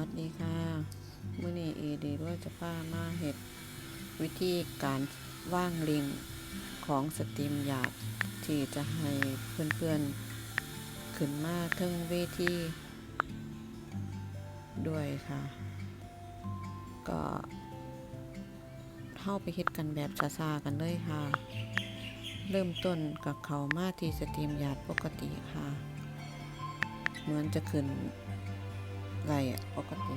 วัสดีค่ะมื่อนี้เอดีด้วยจะพามาเห็ด วิธีการว่างลิงของสตรีมยาดที่จะให้เพื่อนๆ ขึ้นมาเทิงเวทีด้วยค่ะ ก็เข้าไปเฮ็ดกันแบบซาๆกันเลยค่ะ เริ่มต้นกับเขามาที่สตรีมยาดปกติค่ะ เหมือนจะขึ้น ไรอะปกติ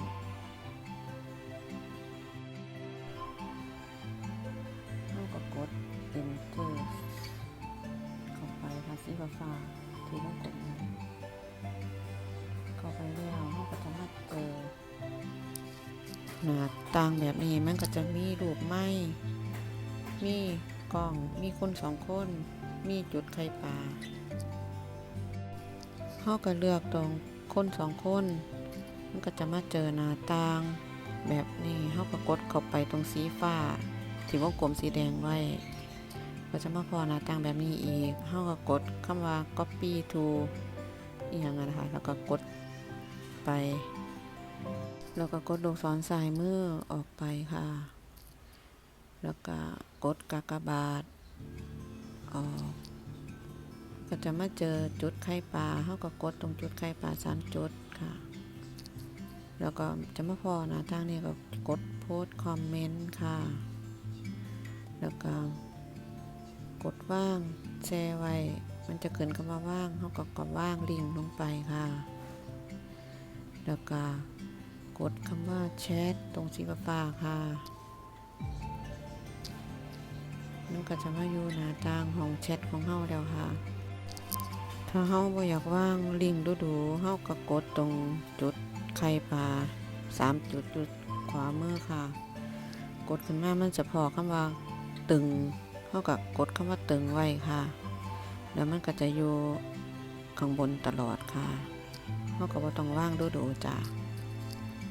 เท่ากับกด enter เข้าไปภาษีฟ้าฟาที่ต้องกดนะเข้าไปแล้วเราก็จะมาเจอหน้าต่างแบบนี้มันก็จะมีรูปไม้มีกล้องมีคนสองคน มีจุดไข่ปลาเขาก็เลือกตรงคนสองคน มันก็จะมาเจอหน้าต่าง แบบนี้เขาก็กดเข้าไปตรงสีฟ้าที่วงกลมสีแดงไว้ ก็จะมาพอหน้าต่างแบบนี้อีกเขาก็กดคำว่า copy to อีกอย่างนะคะแล้วก็กดไป แล้วก็กดลูกศรสายมือออกไปค่ะ แล้วก็กดกากบาทออกก็จะมาเจอจุดไข่ปลาเขาก็กดตรงจุดไข่ปลาสามจุดค่ะ แล้วก็จะมาพอนะทางนี้ก็กดโพสคอมเมนต์ค่ะ แล้วก็กดว่างแชร์ไว้ มันจะขึ้นคำว่าว่างเขาก็กดว่างลิงลงไปค่ะ แล้วก็กดคำว่าแชทตรงสีฟ้าค่ะมันก็จะมาอยู่หน้าต่างของแชทของเฮาแล้วค่ะ ถ้าเฮาบ่อยากว่างลิงก์ดูเฮาก็กดตรงจุด ไข่ปลาสามจุดจุดขวามือค่ะ กดขึ้นมามันจะพอคำว่าตึงเท่ากับกดคำว่าตึงไว้ค่ะ แล้วมันก็จะอยู่ข้างบนตลอดค่ะเท่ากับว่าต้องว่างดูดูจ้า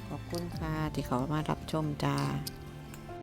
ขอบคุณค่ะที่เขามารับชมจ้า